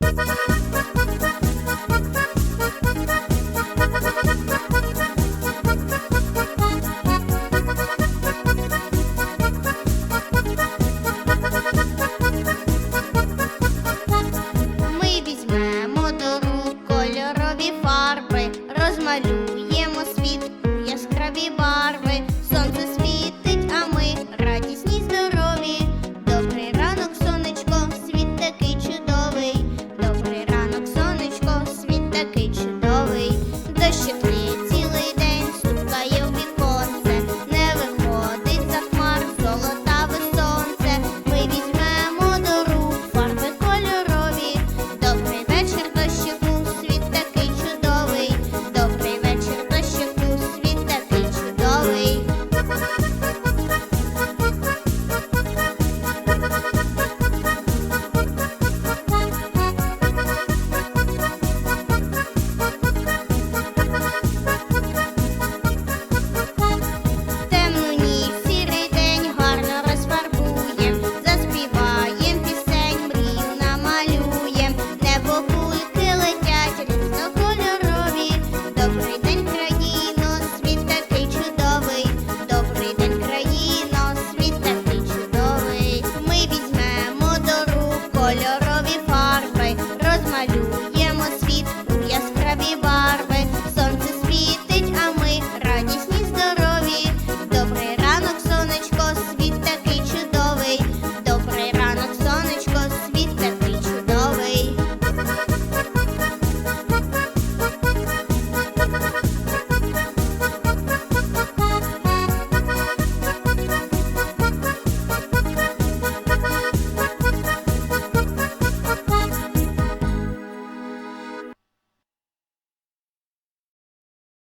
Ми візьмемо до рук кольорові фарби, розмалюємо. ば